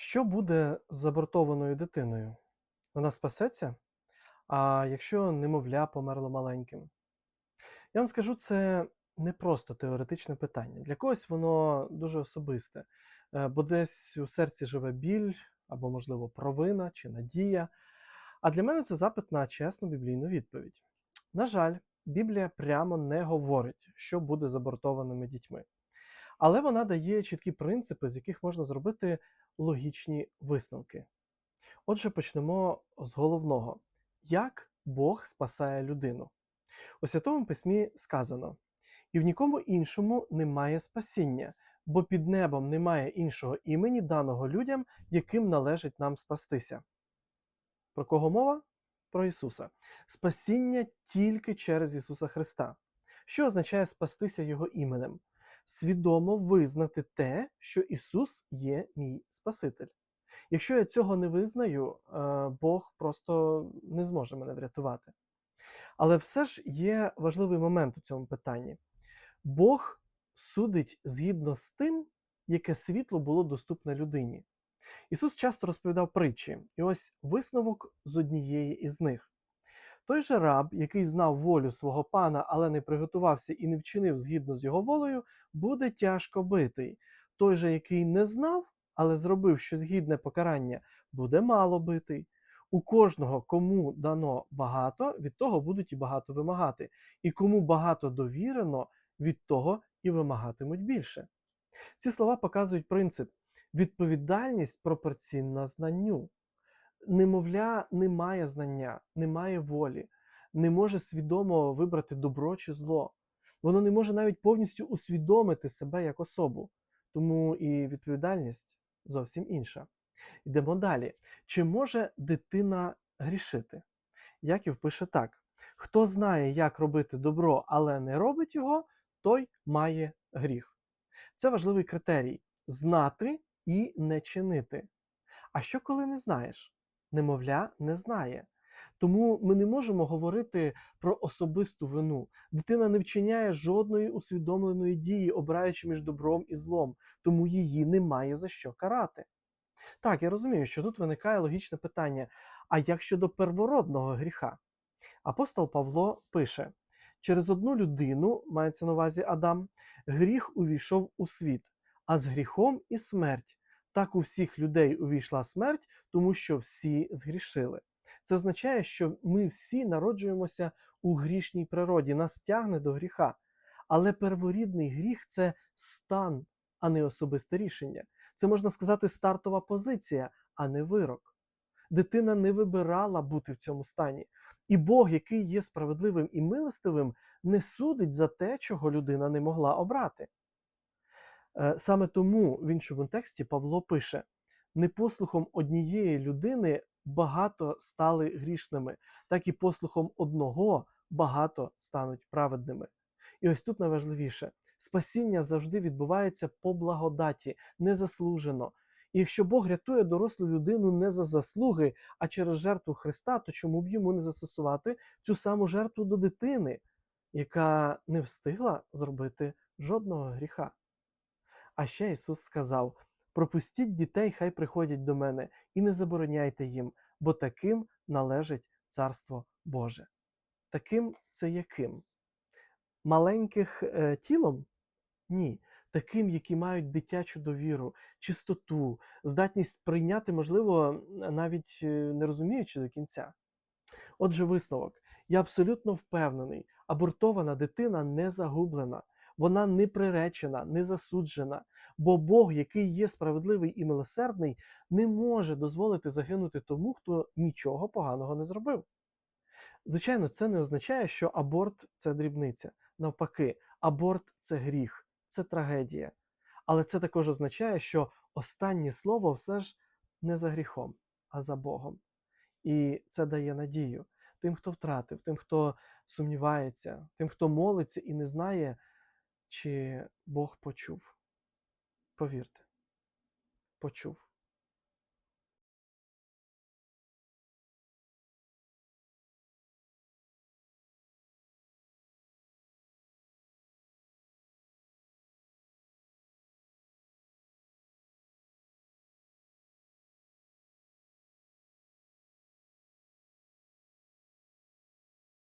Що буде з забортованою дитиною? Вона спасеться? А якщо немовля померло маленьким? Я вам скажу, це не просто теоретичне питання. Для когось воно дуже особисте, е, бо десь у серці живе біль, або, можливо, провина чи надія. А для мене це запит на чесну біблійну відповідь. На жаль, Біблія прямо не говорить, що буде з абортованими дітьми. Але вона дає чіткі принципи, з яких можна зробити логічні висновки. Отже, почнемо з головного: як Бог спасає людину. У Святому Письмі сказано: і в нікому іншому немає спасіння, бо під небом немає іншого імені, даного людям, яким належить нам спастися. Про кого мова? Про Ісуса. Спасіння тільки через Ісуса Христа. Що означає спастися Його іменем? Свідомо визнати те, що Ісус є мій Спаситель. Якщо я цього не визнаю, е, Бог просто не зможе мене врятувати. Але все ж є важливий момент у цьому питанні. Бог судить згідно з тим, яке світло було доступне людині. Ісус часто розповідав притчі, і ось висновок з однієї із них. Той же раб, який знав волю свого пана, але не приготувався і не вчинив згідно з його волею, буде тяжко битий. Той же, який не знав, але зробив щось гідне покарання, буде мало битий. У кожного, кому дано багато, від того будуть і багато вимагати. І кому багато довірено, від того і вимагатимуть більше. Ці слова показують принцип: відповідальність пропорційна знанню. Немовля не має знання, не має волі, не може свідомо вибрати добро чи зло. Воно не може навіть повністю усвідомити себе як особу. Тому і відповідальність зовсім інша. Йдемо далі. Чи може дитина грішити? Яків пише так: хто знає, як робити добро, але не робить його, той має гріх. Це важливий критерій знати і не чинити. А що коли не знаєш? Немовля не знає. Тому ми не можемо говорити про особисту вину. Дитина не вчиняє жодної усвідомленої дії, обираючи між добром і злом, тому її немає за що карати. Так, я розумію, що тут виникає логічне питання: а як щодо первородного гріха? Апостол Павло пише: через одну людину, мається на увазі Адам, гріх увійшов у світ, а з гріхом і смерть. Так у всіх людей увійшла смерть, тому що всі згрішили. Це означає, що ми всі народжуємося у грішній природі, нас тягне до гріха. Але перворідний гріх це стан, а не особисте рішення. Це можна сказати стартова позиція, а не вирок. Дитина не вибирала бути в цьому стані. І Бог, який є справедливим і милостивим, не судить за те, чого людина не могла обрати. Е, Саме тому в іншому тексті Павло пише: непослухом однієї людини багато стали грішними, так і послухом одного багато стануть праведними. І ось тут найважливіше: спасіння завжди відбувається по благодаті, незаслужено. І якщо Бог рятує дорослу людину не за заслуги, а через жертву Христа, то чому б йому не застосувати цю саму жертву до дитини, яка не встигла зробити жодного гріха? А ще Ісус сказав: пропустіть дітей, хай приходять до мене, і не забороняйте їм, бо таким належить Царство Боже. Таким це яким? Маленьких е, тілом? Ні. Таким, які мають дитячу довіру, чистоту, здатність прийняти, можливо, навіть е, не розуміючи до кінця. Отже, висновок. Я абсолютно впевнений, абортована дитина не загублена, вона не приречена, не засуджена, бо Бог, який є справедливий і милосердний, не може дозволити загинути тому, хто нічого поганого не зробив. Звичайно, це не означає, що аборт це дрібниця. Навпаки, аборт це гріх, це трагедія. Але це також означає, що останнє слово все ж не за гріхом, а за Богом. І це дає надію тим, хто втратив, тим, хто сумнівається, тим, хто молиться і не знає, чи Бог почув. Повірте, почув.